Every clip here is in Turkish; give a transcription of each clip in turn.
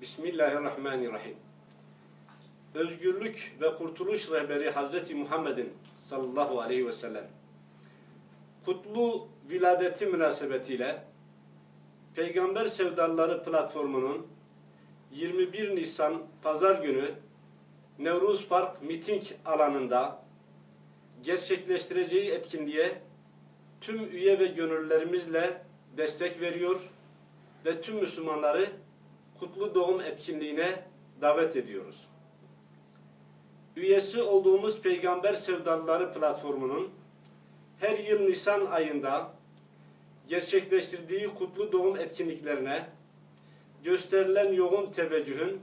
Bismillahirrahmanirrahim. Özgürlük ve kurtuluş rehberi Hazreti Muhammed'in sallallahu aleyhi ve sellem kutlu viladeti münasebetiyle Peygamber Sevdalıları platformunun 21 Nisan Pazar günü Nevruz Park miting alanında gerçekleştireceği etkinliğe tüm üye ve gönüllülerimizle destek veriyor ve tüm Müslümanları kutlu doğum etkinliğine davet ediyoruz. Üyesi olduğumuz Peygamber Sevdalıları platformunun her yıl Nisan ayında gerçekleştirdiği kutlu doğum etkinliklerine gösterilen yoğun teveccühün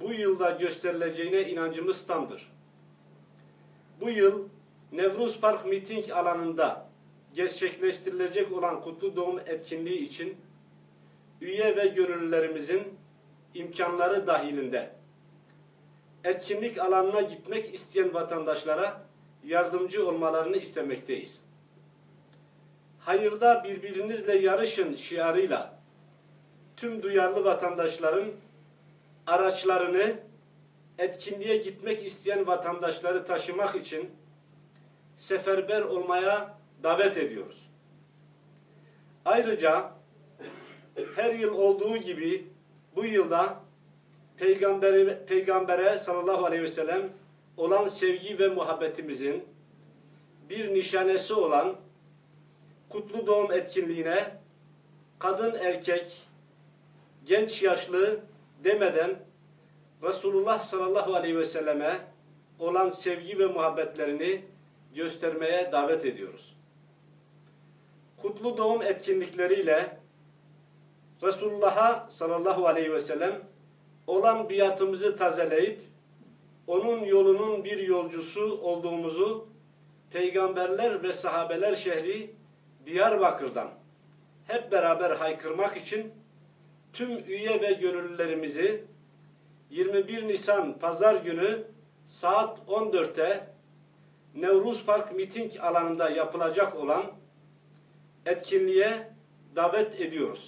bu yılda gösterileceğine inancımız tamdır. Bu yıl Nevruz Park miting alanında gerçekleştirilecek olan kutlu doğum etkinliği için üye ve gönüllülerimizin imkanları dahilinde etkinlik alanına gitmek isteyen vatandaşlara yardımcı olmalarını istemekteyiz. Hayırda birbirinizle yarışın şiarıyla tüm duyarlı vatandaşların araçlarını etkinliğe gitmek isteyen vatandaşları taşımak için seferber olmaya davet ediyoruz. Ayrıca her yıl olduğu gibi bu yılda Peygamberi, Peygambere sallallahu aleyhi ve sellem olan sevgi ve muhabbetimizin bir nişanesi olan kutlu doğum etkinliğine kadın erkek, genç yaşlı demeden Resulullah sallallahu aleyhi ve selleme olan sevgi ve muhabbetlerini göstermeye davet ediyoruz. Kutlu doğum etkinlikleriyle Resulullah'a sallallahu aleyhi ve sellem olan biatımızı tazeleyip onun yolunun bir yolcusu olduğumuzu peygamberler ve sahabeler şehri Diyarbakır'dan hep beraber haykırmak için tüm üye ve gönüllülerimizi 21 Nisan Pazar günü saat 14'te Nevruz Park miting alanında yapılacak olan etkinliğe davet ediyoruz.